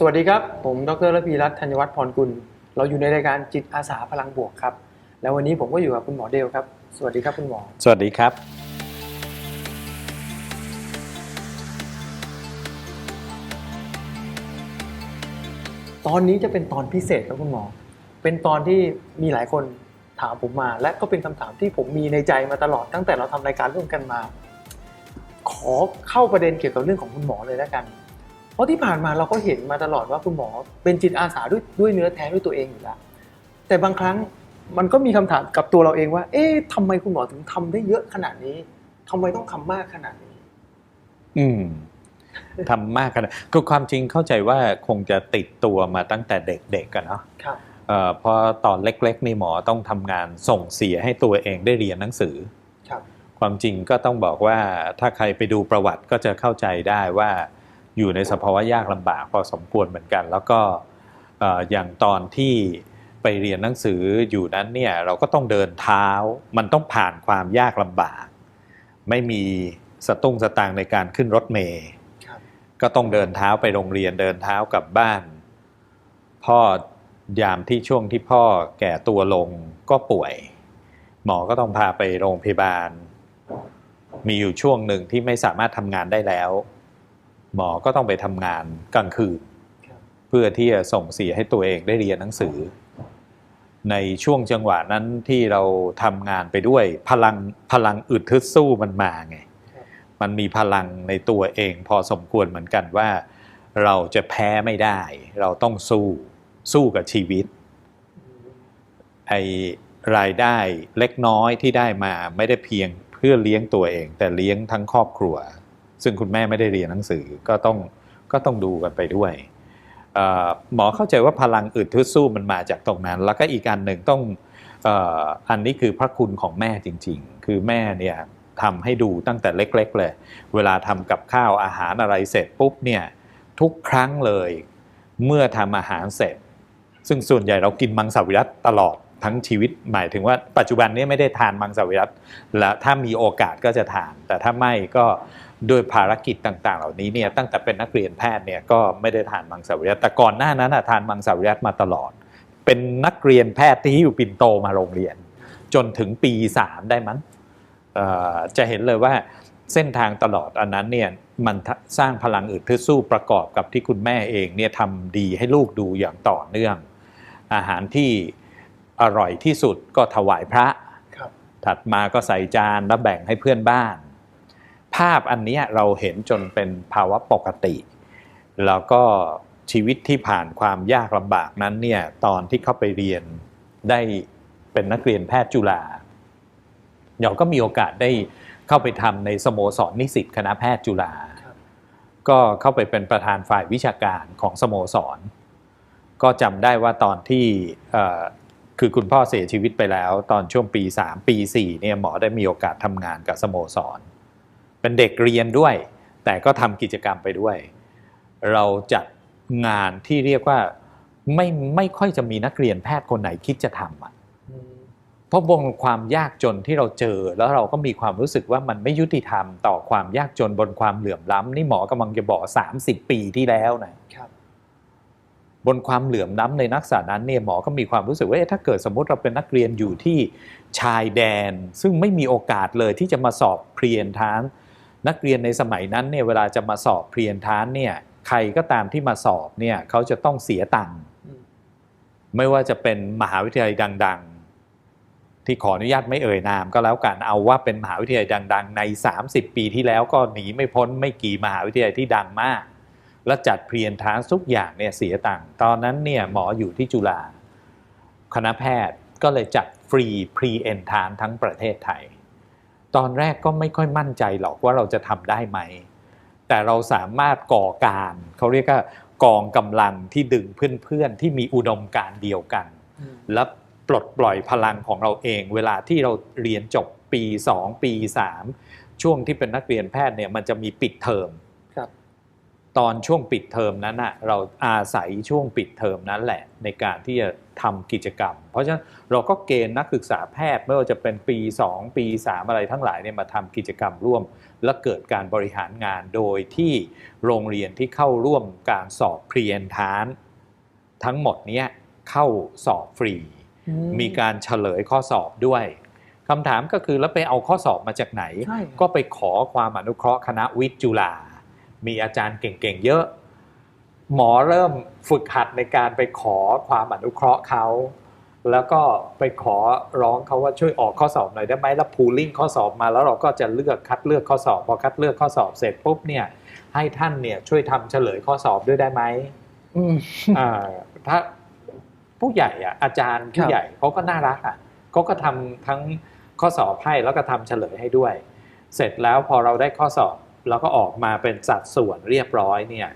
สวัสดีครับ ผมดรระพีรัตน์ธัญวัฒน์พรกุล เราอยู่ในรายการจิตอาสาพลังบวกครับ แล้ววันนี้ผมก็อยู่กับคุณหมอเดลครับ สวัสดีครับคุณหมอ สวัสดีครับ ตอนนี้จะเป็นตอนพิเศษครับคุณหมอ เป็นตอนที่มีหลายคนถามผมมา และก็เป็นคำถามที่ผมมีในใจมาตลอดตั้งแต่เราทำรายการร่วมกันมา ขอเข้าประเด็นเกี่ยวกับเรื่องของคุณหมอเลยแล้วกัน เพราะที่ผ่านมาเราก็เห็นมาตลอดว่าคุณหมอเป็นจิตอาสาด้วยด้วยเนื้อแท้ด้วยตัวเองอยู่แล้วแต่บางครั้งมันก็มีคำถามกับตัวเราเองว่า เอ๊ะทำไมคุณหมอถึงทำได้เยอะขนาดนี้ทำไมต้องทำมากขนาดนี้ อืมทำมากขนาดคือความจริงเข้าใจว่าคงจะติดตัวมาตั้งแต่เด็กๆกันเนาะครับเอ่อเพราะตอนเล็กๆนี่หมอต้องทำงานส่งเสียให้ตัวเองได้เรียนหนังสือครับ ความจริงก็ต้องบอกว่าถ้าใครไปดูประวัติก็จะเข้าใจได้ว่า อยู่ในสภาวะยากลำบากพอสมควรเหมือนกัน แล้วก็เอ่ออย่างตอนที่ไปเรียนหนังสืออยู่นั้นเนี่ยเราก็ต้องเดินเท้า มันต้องผ่านความยากลำบาก ไม่มีสตุ้งสตางค์ในการขึ้นรถเมล์ครับก็ต้องเดินเท้าไปโรงเรียนเดินเท้ากลับบ้าน พ่อยามที่ช่วงที่พ่อแก่ตัวลงก็ป่วย หมอก็ต้องพาไปโรงพยาบาล มีอยู่ช่วงหนึ่งที่ไม่สามารถทำงานได้แล้ว หมอก็ต้องไปทำงานกลางคืนครับเพื่อที่จะส่งเสียให้ตัวเองได้เรียนหนังสือ ในช่วงจังหวะนั้นที่เราทำงานไปด้วยพลังพลังอึดทึดสู้มันมาไงครับมันมีพลังในตัวเองพอสมควรเหมือนกันว่า เราจะแพ้ไม่ได้ เราต้องสู้สู้กับชีวิตไอรายได้เล็กน้อยที่ได้มาไม่ได้เพียงเพื่อเลี้ยงตัวเอง แต่เลี้ยงทั้งครอบครัว ซึ่งคุณแม่ไม่ได้เรียนหนังสือก็ต้องก็ต้องดูกันไปด้วยหมอเข้าใจว่าพลังอึดทึดสู้มันมาจากตรงนั้น แล้วก็อีกอันหนึ่งต้องอ่ออันนี้คือพระคุณของแม่จริง ๆ คือแม่เนี่ยทำให้ดูตั้งแต่เล็ก ๆ เลย เวลาทำกับข้าวอาหารอะไรเสร็จปุ๊บเนี่ยทุกครั้งเลยเมื่อทำอาหารเสร็จ ซึ่งส่วนใหญ่เรากินมังสวิรัตตลอด ทั้งชีวิตหมายถึงว่าปัจจุบันนี้ไม่ได้ทานมังสวิรัตและถ้ามีโอกาสก็จะทาน แต่ถ้าไม่ก็ด้วยภารกิจต่างๆ เหล่านี้เนี่ยตั้งแต่เป็นนักเรียนแพทย์เนี่ยก็ไม่ได้ทานมังสวิรัตแต่ก่อนหน้านั้นทานมังสวิรัตมาตลอด เป็นนักเรียนแพทย์ที่อยู่ปิ่นโตมาโรงเรียน จนถึงปีสามได้มั้งจะเห็นเลยว่าเส้นทางตลอดอันนั้นเนี่ยมันสร้างพลังอึดทึดสู้ประกอบกับที่คุณแม่เองเนี่ยทำดีให้ลูกดูอย่างต่อเนื่อง อาหารที่ อร่อยที่สุดก็ถวายพระครับถัดมาก็ใส่จานแล้วแบ่งให้เพื่อนบ้าน ภาพอันเนี้ยเราเห็นจนเป็นภาวะปกติ แล้วก็ชีวิตที่ผ่านความยากลำบากนั้นเนี่ยตอนที่เข้าไปเรียนได้เป็นนักเรียนแพทย์จุฬาเราก็มีโอกาสได้เข้าไปทำในสโมสรนิสิตคณะแพทย์จุฬาครับก็เข้าไปเป็นประธานฝ่ายวิชาการของสโมสร ก็จำได้ว่าตอนที่เอ่อ คือคุณพ่อเสียชีวิตไปแล้ว ตอนช่วงปี 3 ปี 4เนี่ยหมอได้มีโอกาสทำงานกับสโมสร เป็นเด็กเรียนด้วย แต่ก็ทำกิจกรรมไปด้วย เราจัดงานที่เรียกว่าไม่ไม่ค่อยจะมีนักเรียนแพทย์คนไหนคิดจะทำอะอืมเพราะบนความยากจนที่เราเจอ แล้วเราก็มีความรู้สึกว่ามันไม่ยุติธรรมต่อความยากจนบนความเหลื่อมล้ำนี่หมอกำลังจะบอก 30 ปีที่แล้วนะครั บนความเหลื่อมล้ำในนักศึกษานั้นเนี่ยหมอก็มีความรู้สึกว่าถ้าเกิดสมมติเราเป็นนักเรียนอยู่ที่ชายแดน ซึ่งไม่มีโอกาสเลยที่จะมาสอบเพรียนทานนักเรียนในสมัยนั้นเนี่ยเวลาจะมาสอบเพรียนทานเนี่ยใครก็ตามที่มาสอบเนี่ยเขาจะต้องเสียตังค์ไม่ว่าจะเป็นมหาวิทยาลัยดัง ๆ ที่ขออนุญาตไม่เอ่ยนาม ก็แล้วกันเอาว่าเป็นมหาวิทยาลัยดัง ๆ ใน 30 ปีที่แล้วก็หนีไม่พ้นไม่กี่มหาวิทยาลัยที่ดังมาก และจัดเพรียนทานทุกอย่างเนี่ยเสียตังค์ตอนนั้นเนี่ยหมออยู่ที่จุฬาคณะแพทย์ก็เลยจัดฟรีพรีเอนทานทั้งประเทศไทย ตอนแรกก็ไม่ค่อยมั่นใจหรอกว่าเราจะทำได้ไหม แต่เราสามารถก่อการเขาเรียกว่ากองกำลังที่ดึงเพื่อนๆที่มีอุดมการณ์เดียวกันอืมและปลดปล่อยพลังของเราเอง เวลาที่เราเรียนจบปี 2 ปี 3 ช่วงที่เป็นนักเรียนแพทย์เนี่ยมันจะมีปิดเทอมครับ ตอนช่วงปิดเทอมนั้นอะเราอาศัยช่วงปิดเทอมนั้นแหละ ในการที่จะทำกิจกรรม เพราะฉะนั้นเราก็เกณฑ์นักศึกษาแพทย์ไม่ว่าจะเป็นปี 2 ปี 3 อะไรทั้งหลายเนี่ยมาทำกิจกรรมร่วม และเกิดการบริหารงานโดยที่โรงเรียนที่เข้าร่วมการสอบเพรียนทาน ทั้งหมดเนี้ยเข้าสอบฟรีอืมีการเฉลยข้อสอบด้วยคำถามก็คือแล้วไปเอาข้อสอบมาจากไหนใช่ก็ไปขอความอนุเคราะห์คณะวิทย์จุฬา มีอาจารย์เก่งๆเยอะ หมอเริ่มฝึกหัดในการไปขอความอนุเคราะห์เขาแล้วก็ไปขอร้องเขาว่าช่วยออกข้อสอบหน่อยได้ไหมแล้วพูลิ่งข้อสอบมาแล้วเราก็จะเลือกคัดเลือกข้อสอบพอคัดเลือกข้อสอบเสร็จปุ๊บเนี่ย ให้ท่านเนี่ยช่วยทำเฉลยข้อสอบด้วยได้ไหมอืมอ่าถ้าผู้ใหญ่อะอาจารย์ครัผู้บใหญ่เขาก็น่ารักอะเขาก็ทำทั้งข้อสอบให้แล้วก็ทำเฉลยให้ด้วย เสร็จแล้วพอเราได้ข้อสอบ แล้วก็ออกมาเป็นสัดส่วนเรียบร้อยเนี่ย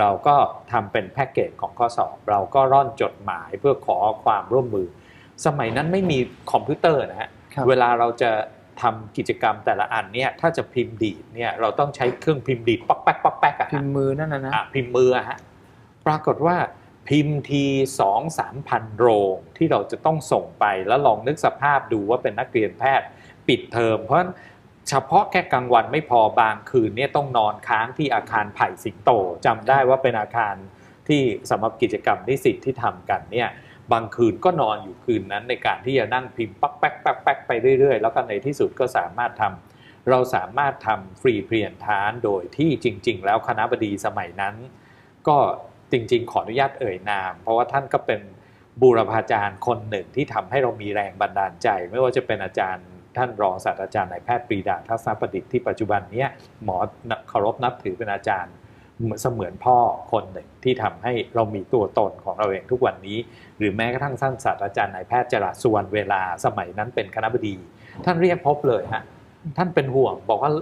เราก็ทำเป็นแพ็กเกจของข้อสอบ เราก็ร่อนจดหมายเพื่อขอความร่วมมือ สมัยนั้นไม่มีคอมพิวเตอร์นะฮะครับเวลาเราจะทำกิจกรรมแต่ละอันเนี่ยถ้าจะพิมพ์ดีดเนี่ยเราต้องใช้เครื่องพิมพ์ดีดป๊อกแป๊กป๊อกแป๊กอะพิฮะมพ์มือนั่นนะนะอะพิมพ์มืออะฮะปรากฏว่าพิมพ์ทีสองสามพันโรงที่เราจะต้องส่งไปแล้วลองนึกสภาพดูว่าเป็นนักเรียนแพทย์ปิดเทอมเพราะฉะนั้น เฉพาะแค่กลางวันไม่พอบางคืนเนี่ยต้องนอนค้างที่อาคารไผ่สิงโตจำได้ว่าเป็นอาคารที่สำหรับกิจกรรมนิสิตที่ทำกันเนี่ยบางคืนก็นอนอยู่คืนนั้นในการที่จะนั่งพิมพ์ปักแป๊กปักแป๊กไปเรื่อยๆ แล้วก็ในที่สุดก็สามารถทำเราสามารถทำฟรีเพียนทานโดยที่จริง ๆ แล้วคณะบดีสมัยนั้น ก็จริง ๆ ขออนุญาตเอ่ยนาม เพราะว่าท่านก็เป็นบูรพาจารย์คนหนึ่งที่ทำให้เรามีแรงบันดาลใจ ไม่ว่าจะเป็นอาจารย์ ท่านรองศาสตราจารย์นายแพทย์ปรีดาทัศนประดิษฐ์ที่ปัจจุบันเนี้ยหมอเคารพนับถือเป็นอาจารย์เหมือนเสมือนพ่อคนหนึ่งที่ทำให้เรามีตัวตนของเราเองทุกวันนี้ หรือแม้กระทั่งท่านศาสตราจารย์นายแพทย์จรัสสุวรรณเวลาสมัยนั้นเป็นคณะบดี ท่านเรียกพบเลยฮะท่านเป็นห่วงบอกว่า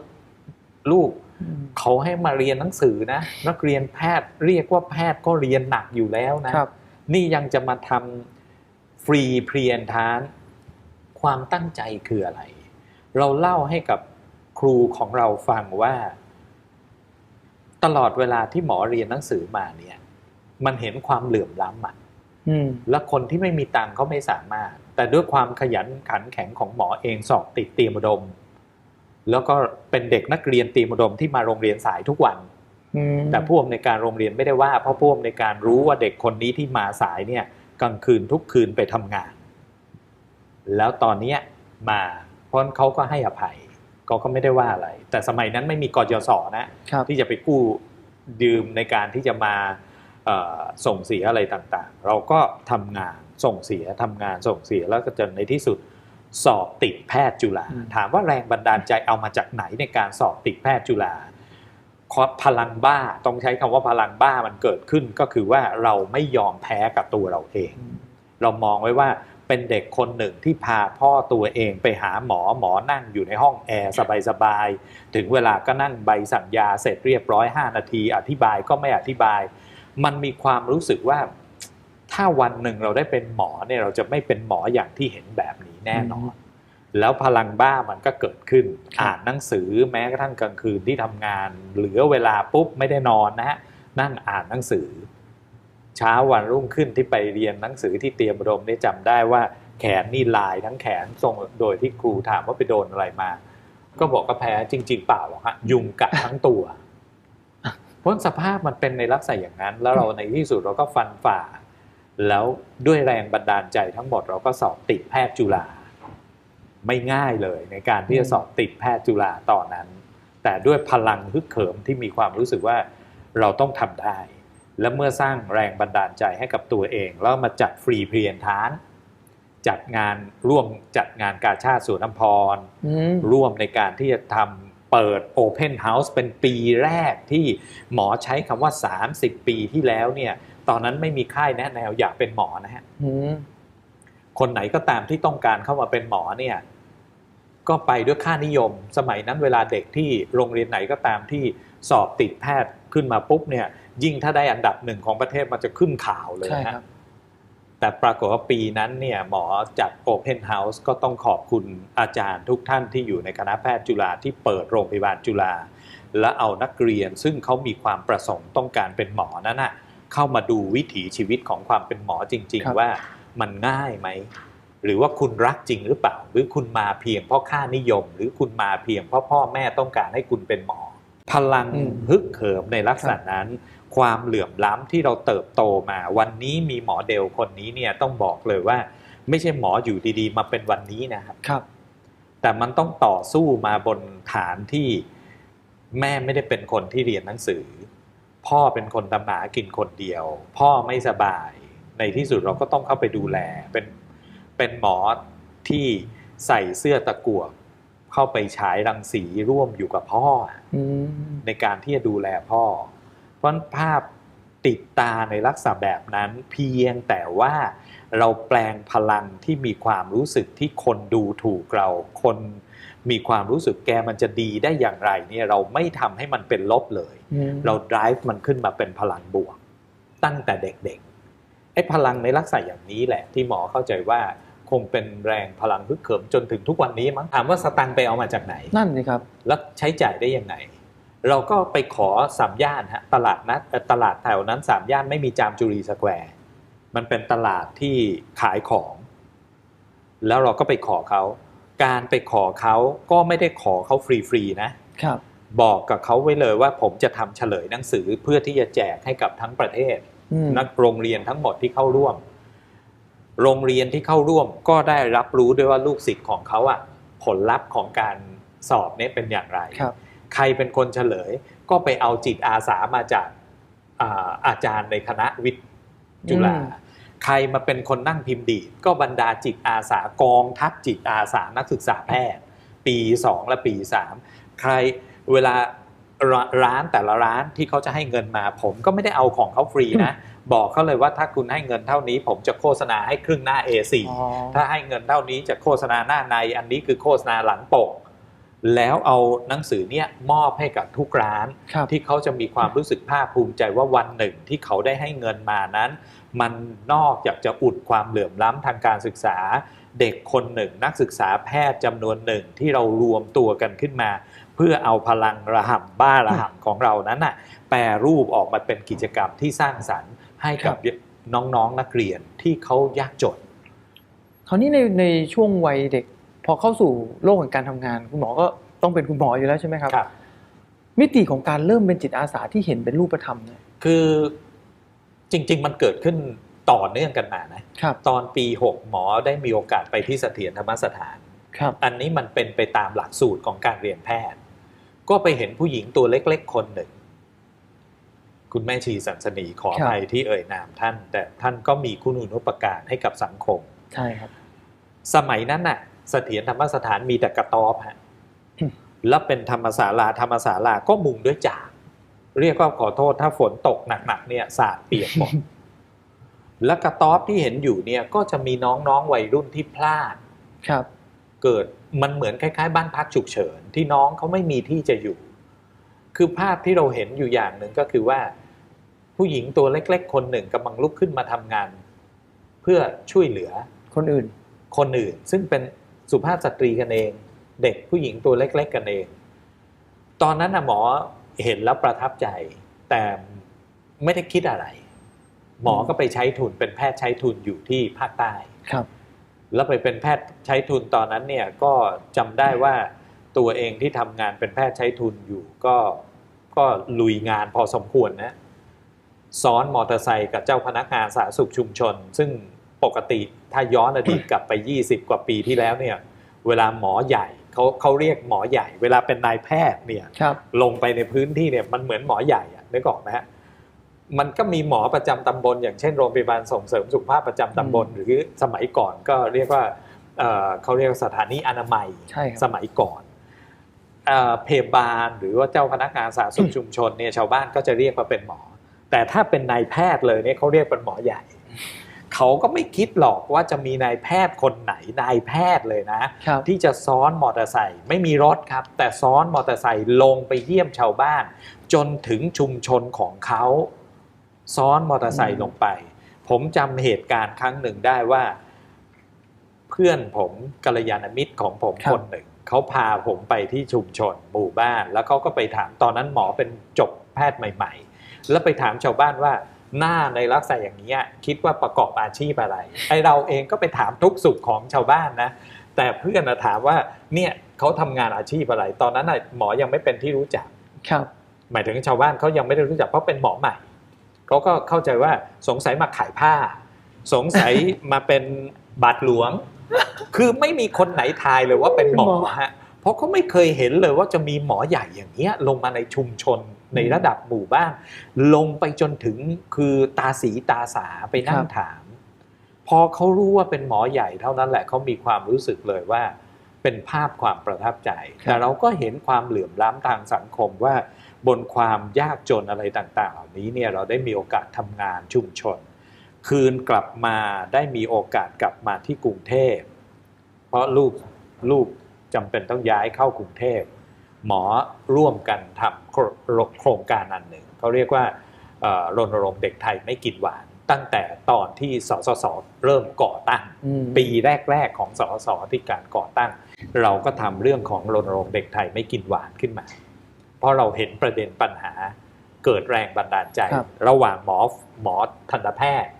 ลูกอืมเขาให้มาเรียนหนังสือนะนักเรียนแพทย์เรียกว่าแพทย์ก็เรียนหนักอยู่แล้วนะครับนี่ยังจะมาทำฟรีเพรียนทาน ความตั้งใจคืออะไร เราเล่าให้กับครูของเราฟังว่า ตลอดเวลาที่หมอเรียนหนังสือมาเนี่ย มันเห็นความเหลื่อมล้ำอะอืมและคนที่ไม่มีตังค์เขาไม่สามารถ แต่ด้วยความขยันขันแข็งของหมอเองสอบติดเตรียมอุดม แล้วก็เป็นเด็กนักเรียนเตรียมอุดมที่มาโรงเรียนสายทุกวันอืมแต่ผู้อำนวยการโรงเรียนไม่ได้ว่าเพราะผู้อำนวยการรู้ว่าเด็กคนนี้ที่มาสายเนี่ย กลางคืนทุกคืนไปทำงาน แล้วตอนเนี้ยมาเพราะเขาก็ให้อภัยเขาก็ไม่ได้ว่าอะไร แต่สมัยนั้นไม่มีกยศนะครับที่จะไปกู้ยืมในการที่จะมาเอ่อส่งเสียอะไรต่างๆ เราก็ทำงานส่งเสียทำงานส่งเสียแล้วก็จนในที่สุดสอบติดแพทย์จุฬาอืมถามว่าแรงบันดาลใจเอามาจากไหนในการสอบติดแพทย์จุฬาพลังบ้าต้องใช้คำว่าพลังบ้ามันเกิดขึ้นก็คือว่าเราไม่ยอมแพ้กับตัวเราเองอืมเรามองไว้ว่า เป็นเด็กคนหนึ่งที่พาพ่อตัวเองไปหาหมอหมอนั่งอยู่ในห้องแอร์สบายๆถึงเวลาก็นั่งใบสั่งยาเสร็จเรียบร้อย 5 นาที อธิบายก็ไม่อธิบาย มันมีความรู้สึกว่า ถ้าวันหนึ่งเราได้เป็นหมอเนี่ยเราจะไม่เป็นหมออย่างที่เห็นแบบนี้แน่นอน แล้วพลังบ้ามันก็เกิดขึ้นครับอ่านหนังสือแม้กระทั่งกลางคืนที่ทำงาน เหลือเวลาปุ๊บไม่ได้นอนนะฮะนั่งอ่านหนังสือ เช้าวันรุ่งขึ้นที่ไปเรียนหนังสือที่เตรียมอุดมได้จำได้ว่าแขนนี่ลายทั้งแขนทรงโดยที่ครูถามว่าไปโดนอะไรมา ก็บอกก็แพ้จริง ๆ เปล่าหรอกฮะยุงกัดทั้งตัวเพราะสภาพมันเป็นในลักษณะอย่างนั้น แล้วเราในที่สุดเราก็ฟันฝ่า แล้วด้วยแรงบันดาลใจทั้งหมดเราก็สอบติดแพทย์จุฬาไม่ง่ายเลยในการที่จะสอบติดแพทย์จุฬาตอนนั้น แต่ด้วยพลังฮึกเหิมที่มีความรู้สึกว่าเราต้องทำได้ และเมื่อสร้างแรงบันดาลใจให้กับตัวเอง แล้วมาจัดฟรีเพรียนทาน จัดงานร่วมจัดงานกาชาติสวนน้ำพรอืมร่วมในการที่จะทำเปิด Open House เป็นปีแรกที่หมอใช้คำว่า 30 ปีที่แล้วเนี่ย ตอนนั้นไม่มีค่ายแนะแนวอยากเป็นหมอนะฮะอืมคนไหนก็ตามที่ต้องการเข้ามาเป็นหมอเนี่ย ก็ไปด้วยค่านิยม สมัยนั้นเวลาเด็กที่โรงเรียนไหนก็ตามที่สอบติดแพทย์ขึ้นมาปุ๊บเนี่ย ยิ่งถ้าได้อันดับหนึ่งของประเทศมันจะขึ้นข่าวเลยใช่นะคฮะรับแต่ปรากฏว่าปีนั้นเนี่ยหมอจัด Open House ก็ต้องขอบคุณอาจารย์ทุกท่านที่อยู่ในคณะแพทย์จุฬาที่เปิดโรงพยาบาลจุฬาและเอานักเรียนซึ่งเขามีความประสงค์ต้องการเป็นหมอนั้นน่ะเข้ามาดูวิถีชีวิตของความเป็นหมอจริงครับๆว่ามันง่ายไหมหรือว่าคุณรักจริงหรือเปล่า หรือคุณมาเพียงเพราะค่านิยม หรือคุณมาเพียงเพราะพ่อแม่ต้องการให้คุณเป็นหมอ พลังอืมฮึกเหิมในลักษณะนั้น ความเหลื่อมล้ำที่เราเติบโตมา วันนี้มีหมอเดลคนนี้เนี่ยต้องบอกเลยว่า ไม่ใช่หมออยู่ดีๆ มาเป็นวันนี้นะครับครับ แต่มันต้องต่อสู้มาบนฐานที่แม่ไม่ได้เป็นคนที่เรียนหนังสือ พ่อเป็นคนทำหากินคนเดียว พ่อไม่สบาย ในที่สุดเราก็ต้องเข้าไปดูแล เป็นเป็นหมอที่ใส่เสื้อตะกั่วเข้าไปฉายรังสีร่วมอยู่กับพ่ออืมในการที่จะดูแลพ่อ เพราะฉะนั้นภาพติดตาในลักษณะแบบนั้นเพียงแต่ว่าเราแปลงพลังที่มีความรู้สึกที่คนดูถูกเรา คนมีความรู้สึกแกมันจะดีได้อย่างไรเนี่ยเราไม่ทำให้มันเป็นลบเลยอืมเรา drive มันขึ้นมาเป็นพลังบวก ตั้งแต่เด็กๆไอ้พลังในลักษณะอย่างนี้แหละ ที่หมอเข้าใจว่าคงเป็นแรงพลังฮึกเหิมจนถึงทุกวันนี้มั้งถามว่าสตังค์ไปเอามาจากไหน นั่นสิครับ แล้วใช้จ่ายได้ยังไง เราก็ไปขอสามย่านฮะตลาดนัดเอ่อตลาดแถวนั้นสามย่านไม่มีจามจุรีสแควร์มันเป็นตลาดที่ขายของ แล้วเราก็ไปขอเขา การไปขอเขาก็ไม่ได้ขอเขาฟรีๆนะครับ บอกกับเขาไว้เลยว่าผมจะทำเฉลยหนังสือเพื่อที่จะแจกให้กับทั้งประเทศอืมนักโรงเรียนทั้งหมดที่เข้าร่วม โรงเรียนที่เข้าร่วมก็ได้รับรู้ด้วยว่าลูกศิษย์ของเขาอะผลลัพธ์ของการสอบเนี้เป็นอย่างไรครับ ใครเป็นคนเฉลย ก็ไปเอาจิตอาสามาจากอาอาจารย์ในคณะวิทย์จุฬาอืมใครมาเป็นคนนั่งพิมพ์ดีดก็บรรดาจิตอาสากองทัพจิตอาสานักศึกษาแพทย์ ปี2และปี3ใครเวลาร้าร้านแต่ละร้านที่เขาจะให้เงินมาผมก็ไม่ได้เอาของเขาฟรีนะ บอกเขาเลยว่าถ้าคุณให้เงินเท่านี้ ผมจะโฆษณาให้ครึ่งหน้า A4 อ๋อถ้าให้เงินเท่านี้จะโฆษณาหน้าในอันนี้คือโฆษณาหลังปก แล้วเอาหนังสือเนี่ยมอบให้กับทุกร้านครับ ที่เขาจะมีความรู้สึกภาคภูมิใจว่าวันหนึ่งที่เขาได้ให้เงินมานั้น มันนอกจากจะอุดความเหลื่อมล้ำทางการศึกษา เด็กคนหนึ่ง นักศึกษาแพทย์จำนวนหนึ่งที่เรารวมตัวกันขึ้นมา เพื่อเอาพลังระห่ำบ้าระห่ำของเรานั้นน่ะแปรรูปออกมาเป็นกิจกรรมที่สร้างสรรค์ให้กับน้องๆนักเรียนที่เขายากจน คราวนี้ในในช่วงวัยเด็ก พอเข้าสู่โลกแห่งการทำงาน คุณหมอก็ต้องเป็นคุณหมออยู่แล้วใช่ไหมครับครับมิติของการเริ่มเป็นจิตอาสาที่เห็นเป็นรูปธรรมเนี่ยคือจริง ๆ มันเกิดขึ้นต่อเนื่องกันมานะครับตอนปี6หมอได้มีโอกาสไปที่เสถียรธรรมสถานครับอันนี้มันเป็นไปตามหลักสูตรของการเรียนแพทย์ ก็ไปเห็นผู้หญิงตัวเล็ก ๆ คนหนึ่ง คุณแม่ชีสันสนีขออภัยที่เอ่ยนามท่าน แต่ท่านก็มีคุณูปการให้กับสังคม ใช่ครับ สมัยนั้นน่ะ เสถียรธรรมสถานมีแต่กระต๊อบฮะอืมแล้วเป็นธรรมศาลาธรรมศาลาก็มุงด้วยจากเรียกว่าขอโทษถ้าฝนตกหนักๆเนี่ยสาดเปียกหมดและกระต๊อบที่เห็นอยู่เนี่ยก็จะมีน้องๆวัยรุ่นที่พลาดครับ เกิดมันเหมือนคล้ายๆ บ้านพักฉุกเฉินที่น้องเขาไม่มีที่จะอยู่ คือภาพที่เราเห็นอยู่อย่างหนึ่งก็คือว่า ผู้หญิงตัวเล็ก ๆ คนหนึ่งกำลังลุกขึ้นมาทำงาน เพื่อช่วยเหลือ คนอื่น คนอื่นซึ่งเป็น สุภาพสตรีกันเอง เด็กผู้หญิงตัวเล็ก ๆ กันเอง ตอนนั้นนะหมอเห็นแล้วประทับใจ แต่ไม่ได้คิดอะไร หมอก็ไปใช้ทุนเป็นแพทย์ใช้ทุนอยู่ที่ภาคใต้ครับ แล้วไปเป็นแพทย์ใช้ทุนตอนนั้นเนี่ยก็จำได้ว่าตัวเองที่ทำงานเป็นแพทย์ใช้ทุนอยู่ก็ก็ลุยงานพอสมควรนะซ้อนมอเตอร์ไซค์กับเจ้าพนักงานสาธารณสุขชุมชน ซึ่งปกติ ถ้าย้อนอดีตกลับไป 20 กว่าปีที่แล้วเนี่ยเวลาหมอใหญ่เขาเขาเรียกหมอใหญ่ เวลาเป็นนายแพทย์เนี่ยครับลงไปในพื้นที่เนี่ยมันเหมือนหมอใหญ่อะนึกออกไหมฮะมันก็มีหมอประจำตำบล อย่างเช่นโรงพยาบาลส่งเสริมสุขภาพประจำตำบลอืมหรือสมัยก่อนก็เรียกว่าเอ่อเขาเรียกว่าสถานีอนามัยใช่ครับสมัยก่อนเอ่อพยาบาลหรือว่าเจ้าพนักงานสาธารณสุขชุมชนเนี่ยชาวบ้านก็จะเรียกว่าเป็นหมอ แต่ถ้าเป็นนายแพทย์เลยเนี่ยเขาเรียกเป็นหมอใหญ่ เขาก็ไม่คิดหรอกว่าจะมีนายแพทย์คนไหนนายแพทย์เลยนะครับที่จะซ้อนมอเตอร์ไซค์ไม่มีรถครับ แต่ซ้อนมอเตอร์ไซค์ลงไปเยี่ยมชาวบ้าน จนถึงชุมชนของเขาซ้อนมอเตอร์ไซค์ลงไป ผมจำเหตุการณ์ครั้งหนึ่งได้ว่า เพื่อนผมกัลยาณมิตรของผมครับคนหนึ่งเขาพาผมไปที่ชุมชนหมู่บ้าน แล้วเขาก็ไปถามตอนนั้นหมอเป็นจบแพทย์ใหม่ ๆ แล้วไปถามชาวบ้านว่า หน้าในลักษณะอย่างนี้ยคิดว่าประกอบอาชีพอะไรไอเราเองก็ไปถามทุกสุขของชาวบ้านนะ แต่เพื่อนน่ะถามว่าเนี่ยเขาทำงานอาชีพอะไร ตอนนั้นน่ะหมอยังไม่เป็นที่รู้จักครับ หมายถึงชาวบ้านเขายังไม่ได้รู้จักเพราะเป็นหมอใหม่เขาก็เข้าใจว่าสงสัยมาขายผ้า สงสัยมาเป็นบาทหลวง คือไม่มีคนไหนทายเลยว่าเป็นหมอฮะ เพราะเขาไม่เคยเห็นเลยว่าจะมีหมอใหญ่อย่างเงี้ยลงมาในชุมชนในระดับหมู่บ้านลงไปจนถึงคือตาสีตาสาไปนั่งถาม พอเขารู้ว่าเป็นหมอใหญ่เท่านั้นแหละเขามีความรู้สึกเลยว่า เป็นภาพความประทับใจครับแต่เราก็เห็นความเหลื่อมล้ำทางสังคมว่า บนความยากจนอะไรต่างๆ เหล่านี้เนี่ยเราได้มีโอกาสทำงานชุมชน คืนกลับมาได้มีโอกาสกลับมาที่กรุงเทพ เพราะลูกลูก จำเป็นต้องย้ายเข้ากรุงเทพ หมอร่วมกันทำโครโครงการอันหนึ่งเขาเรียกว่าเอ่อรณรงค์เด็กไทยไม่กินหวาน ตั้งแต่ตอนที่สสสเริ่มก่อตั้งอืมปีแรก ๆ ของสสที่การก่อตั้ง เราก็ทำเรื่องของรณรงค์เด็กไทยไม่กินหวานขึ้นมา เพราะเราเห็นประเด็นปัญหาเกิดแรงบันดาลใจครับระหว่างหมอหมอทันตแพทย์ครับ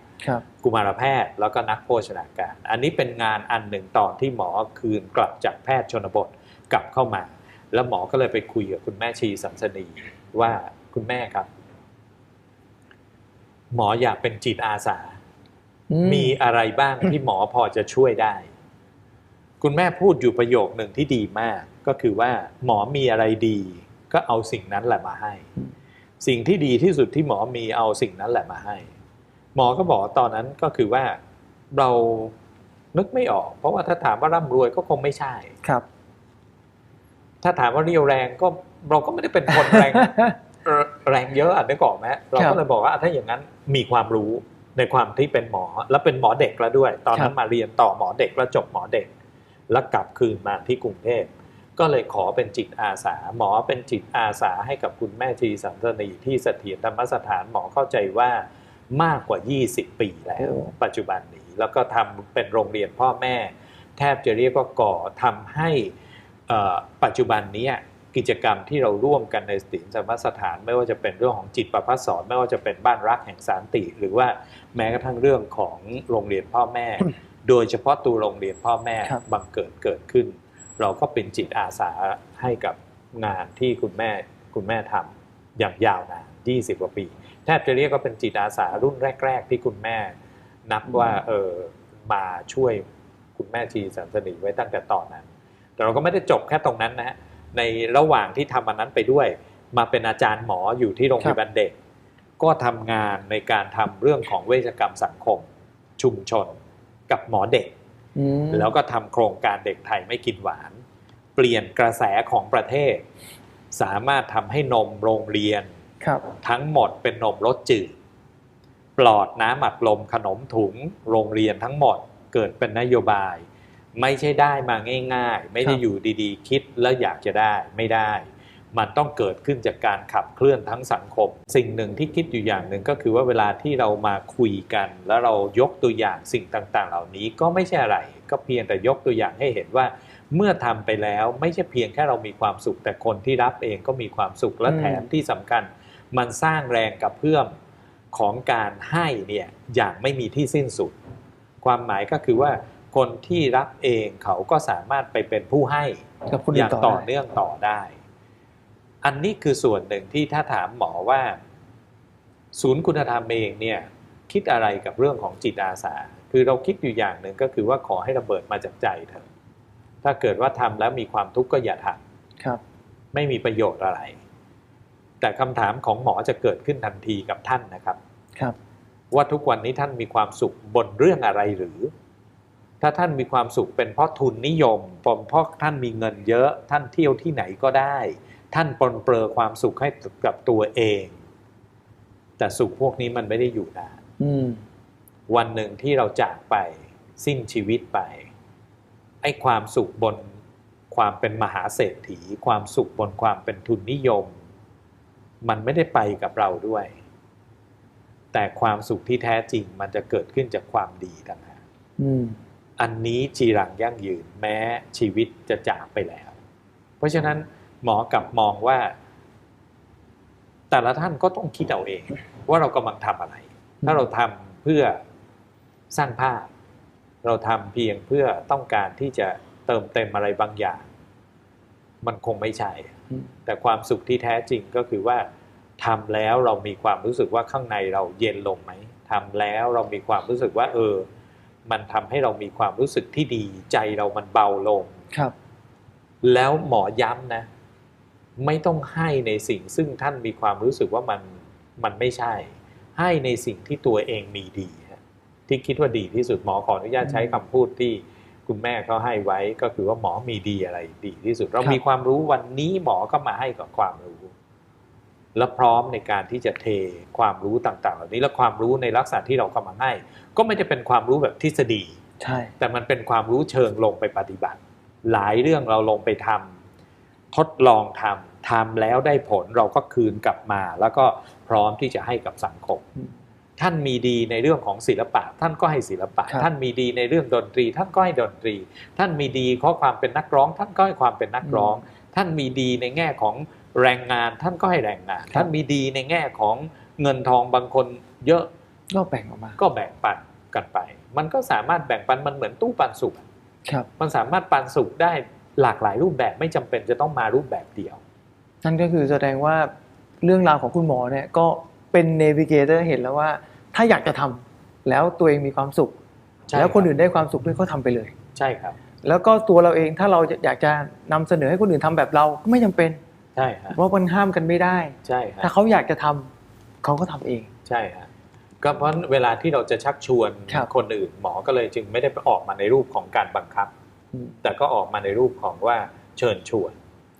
กุมารแพทย์แล้วก็นักโภชนาการ อันนี้เป็นงานอันหนึ่งตอนที่หมอคืนกลับจากแพทย์ชนบทกลับเข้ามา แล้วหมอก็เลยไปคุยกับคุณแม่ชีสัมสนีว่าคุณแม่ครับ หมออยากเป็นจิตอาสาอืมีอะไรบ้างที่หมอพอจะช่วยได้ คุณแม่พูดอยู่ประโยคหนึ่งที่ดีมาก ก็คือว่า หมอมีอะไรดี ก็เอาสิ่งนั้นแหละมาให้ สิ่งที่ดีที่สุดที่หมอมีเอาสิ่งนั้นแหละมาให้ หมอก็บอกว่าตอนนั้นก็คือว่าเรานึกไม่ออก เพราะว่าถ้าถามว่าร่ำรวยก็คงไม่ใช่ครับ ถ้าถามว่าเรียวแรงก็เราก็ไม่ได้เป็นคนแรงเอ่อแรงเยอะอะนึกออกไหมเราครัก็บเลยบอกว่าอะถ้าอย่างนั้นมีความรู้ในความที่เป็นหมอแล้วเป็นหมอเด็กแล้วด้วย ตอนนั้ครันบมาเรียนต่อหมอเด็กแล้วจบหมอเด็ก แล้วกลับคืนมาที่กรุงเทพก็เลยขอเป็นจิตอาสา หมอเป็นจิตอาสาให้กับคุณแม่ชีสันสนีที่เสถียรธรรมสถานหมอเข้าใจว่า มากกว่า 20 ปีแล้วโอ้ปัจจุบันนี้ แล้วก็ทำเป็นโรงเรียนพ่อแม่ แทบจะเรียกว่าก่อทำให้เอ่อปัจจุบันนี้กิจกรรมที่เราร่วมกันในสติธรรมสถาน ไม่ว่าจะเป็นเรื่องของจิตประพัฒสอนไม่ว่าจะเป็นบ้านรักแห่งสันติ หรือว่าแม้กระทั่งเรื่องของโรงเรียนพ่อแม่ โดยเฉพาะตัวโรงเรียนพ่อแม่ครับบังเกิดเกิดขึ้น เราก็เป็นจิตอาสาให้กับงานที่คุณแม่คุณแม่ทำอย่างยาวนาน 20กว่าปี แทบจะเรียกว่าเป็นจิตอาสารุ่นแรก ๆ ที่คุณแม่ นับว่าเออมาช่วยคุณแม่ชีสันสนีไว้ตั้งแต่ตอนนั้น แต่เราก็ไม่ได้จบแค่ตรงนั้นนะฮะในระหว่างที่ทำอันนั้นไปด้วย มาเป็นอาจารย์หมออยู่ที่โรงพยาบาลเด็ก ก็ทำงานในการทำเรื่องของเวชกรรมสังคม ชุมชนกับหมอเด็กอืมแล้วก็ทำโครงการเด็กไทยไม่กินหวาน เปลี่ยนกระแสของประเทศ สามารถทำให้นมโรงเรียนครับ ทั้งหมดเป็นนมรสจืดปลอดน้ำอัดลมขนมถุงโรงเรียนทั้งหมดเกิดเป็นนโยบาย ไม่ใช่ได้มาง่าย ๆ ไม่ได้ครับอยู่ดีๆ คิดแล้วอยากจะได้ไม่ได้ มันต้องเกิดขึ้นจากการขับเคลื่อนทั้งสังคม สิ่งหนึ่งที่คิดอยู่อย่างหนึ่งก็คือว่าเวลาที่เรามาคุยกัน แล้วเรายกตัวอย่างสิ่งต่างๆ เหล่านี้ก็ไม่ใช่อะไร ก็เพียงแต่ยกตัวอย่างให้เห็นว่าเมื่อทำไปแล้วไม่ใช่เพียงแค่เรามีความสุขแต่คนที่รับเองก็มีความสุขและอืมแถมที่สำคัญ มันสร้างแรงกระเพื่อมของการให้เนี่ยอย่างไม่มีที่สิ้นสุด ความหมายก็คือว่าคนที่รับเองเขาก็สามารถไปเป็นผู้ให้กับคนออื่ย่านงต่อต่อได้เนื่องต่อได้ อันนี้คือส่วนหนึ่งที่ถ้าถามหมอว่า ศูนย์คุณธรรมเองเนี่ยคิดอะไรกับเรื่องของจิตอาสา คือเราคิดอยู่อย่างหนึ่งก็คือว่าขอให้ระเบิดมาจากใจเถอะถ้าเกิดว่าทำแล้วมีความทุกข์ก็อย่าทำครับไม่มีประโยชน์อะไร แต่คำถามของหมอจะเกิดขึ้นทันทีกับท่านนะครับ ครับ ว่าทุกวันนี้ท่านมีความสุขบนเรื่องอะไรหรือ ถ้าท่านมีความสุขเป็นเพราะทุนนิยมเป็นเพราะท่านมีเงินเยอะ ท่านเที่ยวที่ไหนก็ได้ ท่านปลนเปลือความสุขให้กับตัวเอง แต่สุขพวกนี้มันไม่ได้อยู่นานอืมวันหนึ่งที่เราจากไปสิ้นชีวิตไปไอ้ความสุขบนความเป็นมหาเศรษฐี ความสุขบนความเป็นทุนนิยม มันไม่ได้ไปกับเราด้วย แต่ความสุขที่แท้จริงมันจะเกิดขึ้นจากความดีต่างหากอืมอันนี้จีรังยั่งยืนแม้ชีวิตจะจากไปแล้ว เพราะฉะนั้นหมอกลับมองว่า แต่ละท่านก็ต้องคิดเอาเอง ว่าเรากำลังทำอะไร ถ้าเราทำเพื่อสร้างภาพ เราทำเพียงเพื่อต้องการที่จะเติมเต็มอะไรบางอย่าง มันคงไม่ใช่อืม แต่ความสุขที่แท้จริงก็คือว่าทำแล้วเรามีความรู้สึกว่าข้างในเราเย็นลงไหมทำแล้วเรามีความรู้สึกว่า เออ มันทำให้เรามีความรู้สึกที่ดีใจเรามันเบาลงครับ แล้วหมอย้ำนะ ไม่ต้องให้ในสิ่งซึ่งท่านมีความรู้สึกว่ามันมันไม่ใช่ ให้ในสิ่งที่ตัวเองมีดีฮะที่คิดว่าดีที่สุดหมอขออนุญาตใช้คำพูดที่ คุณแม่เขาให้ไว้ก็คือว่าหมอมีดีอะไรดีที่สุด เราครับมีความรู้วันนี้หมอก็มาให้กับความรู้ และพร้อมในการที่จะเทความรู้ต่างๆเหล่านี้และความรู้ในลักษณะที่เรากำลังให้ ก็ไม่ได้เป็นความรู้แบบทฤษฎีใช่แต่มันเป็นความรู้เชิงลงไปปฏิบัติ หลายเรื่องเราลงไปทำทดลองทำทำแล้วได้ผลเราก็คืนกลับมา แล้วก็พร้อมที่จะให้กับสังคมอืม ท่านมีดีในเรื่องของศิลปะ ท่านก็ให้ศิลปะครับท่านมีดีในเรื่องดนตรี ท่านก็ให้ดนตรี ท่านมีดีข้อความเป็นนักร้อง ท่านก็ให้ความเป็นนักร้อง ท่านมีดีในแง่ของแรงงาน ท่านก็ให้แรงงาน ท่านมีดีในแง่ของเงินทองบางคนเยอะก็แบ่งออกมา ก็แบ่งปันกันไป มันก็สามารถแบ่งปันมันเหมือนตู้ปันสุกครับ มันสามารถปันสุขได้หลากหลายรูปแบบไม่จำเป็นจะต้องมารูปแบบเดียว นั่นก็คือแสดงว่าเรื่องราวของคุณหมอเนี่ยก็เป็นเนวิเกเตอร์เห็นแล้วว่าถ้าอยากจะทำแล้วตัวเองมีความสุขใช่แล้วคนครับอื่นได้ความสุขด้วยก็ทำไปเลย ใช่ครับ แล้วก็ตัวเราเองถ้าเราอยากจะนำเสนอให้คนอื่นทำแบบเราก็ไม่จำเป็นใช่ฮะเพราะมันห้ามกันไม่ได้ใช่ฮะถ้าเขาอยากจะทำเขาก็ทำเองใช่ฮะก็เพราะเวลาที่เราจะชักชวนครับคนอื่นหมอก็เลยจึงไม่ได้ออกมาในรูปของการบังคับอืมแต่ก็ออกมาในรูปของว่าเชิญชวน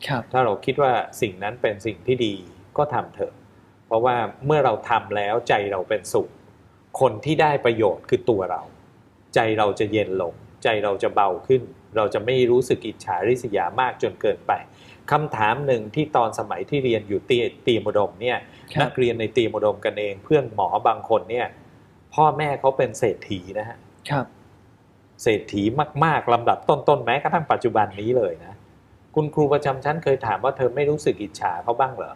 ครับถ้าเราคิดว่าสิ่งนั้นเป็นสิ่งที่ดีก็ทำเถอะ เพราะว่าเมื่อเราทำแล้วใจเราเป็นสุข คนที่ได้ประโยชน์คือตัวเรา ใจเราจะเย็นลง ใจเราจะเบาขึ้น เราจะไม่รู้สึกอิจฉาริษยามากจนเกินไปคำถามหนึ่งที่ตอนสมัยที่เรียนอยู่เตียเตรียมอุดมเนี่ยครับนักเรียนในเตรียมอุดมกันเอง เพื่อนหมอบางคนเนี่ยพ่อแม่เขาเป็นเศรษฐีนะฮะครับ เศรษฐีมากๆลำดับต้นๆแม้กระทั่งปัจจุบันนี้เลยนะคุณครูประจำชั้นเคยถามว่าเธอไม่รู้สึกอิจฉาเขาบ้างเหรอ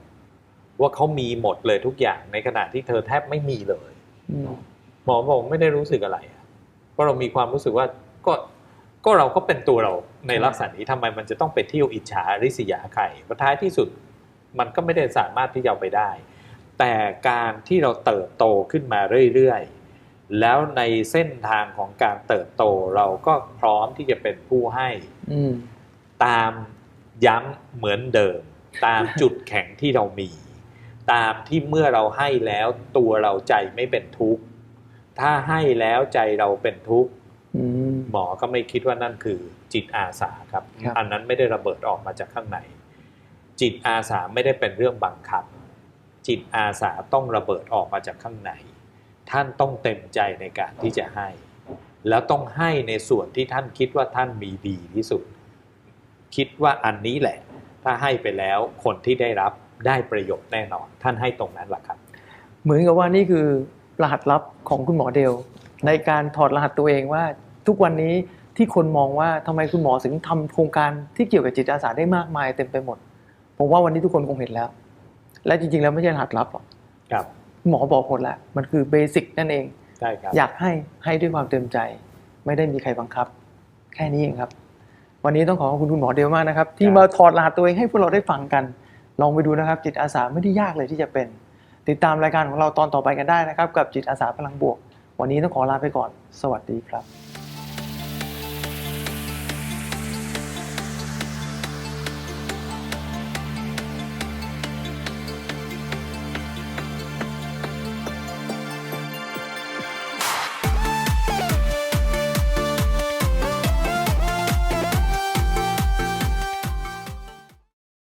ว่าเขามีหมดเลยทุกอย่างในขณะที่เธอแทบไม่มีเลยอืม หมอบอกไม่ได้รู้สึกอะไรอะเพราะเรามีความรู้สึกว่าก็ก็เราก็เป็นตัวเราในลักษณะนี้ทำไมมันจะต้องไปเที่ยวอิจฉาริษยาใครเพราะท้ายที่สุดมันก็ไม่ได้สามารถที่จะเอาไปได้ แต่การที่เราเติบโตขึ้นมาเรื่อยๆ แล้วในเส้นทางของการเติบโตเราก็พร้อมที่จะเป็นผู้ให้อืมตามย้ำเหมือนเดิม ตามจุดแข็งที่เรามี ตามที่เมื่อเราให้แล้วตัวเราใจไม่เป็นทุกข์ถ้าให้แล้วใจเราเป็นทุกข์อืมหมอก็ไม่คิดว่านั่นคือจิตอาสาครับครับ อันนั้นไม่ได้ระเบิดออกมาจากข้างใน จิตอาสาไม่ได้เป็นเรื่องบังคับ จิตอาสาต้องระเบิดออกมาจากข้างใน ท่านต้องเต็มใจในการที่จะให้ แล้วต้องให้ในส่วนที่ท่านคิดว่าท่านมีดีที่สุด คิดว่าอันนี้แหละ ถ้าให้ไปแล้วคนที่ได้รับ ได้ประโยชน์แน่นอน ท่านให้ตรงนั้นแหละครับ เหมือนกับว่านี่คือรหัสลับของคุณหมอเดล ในการถอดรหัสตัวเองว่าทุกวันนี้ที่คนมองว่าทำไมคุณหมอถึงทำโครงการที่เกี่ยวกับจิตอาสาได้มากมายเต็มไปหมด ผมว่าวันนี้ทุกคนคงเห็นแล้ว และจริงๆแล้วไม่ใช่รหัสลับหรอกครับหมอบอกหมดแล้วมันคือเบสิกนั่นเองใช่ครับอยากให้ให้ด้วยความเต็มใจ ไม่ได้มีใครบังคับ แค่นี้เองครับ วันนี้ต้องขอขอบคุณคุณหมอเดลมากนะครับ ที่มาถอดรหัสตัวเองให้พวกเราได้ฟังกัน ลองไปดูนะครับ จิตอาสาไม่ได้ยากเลยที่จะเป็น ติดตามรายการของเราตอนต่อไปกันได้นะครับ กับจิตอาสาพลังบวก วันนี้ต้องขอลาไปก่อน สวัสดีครับ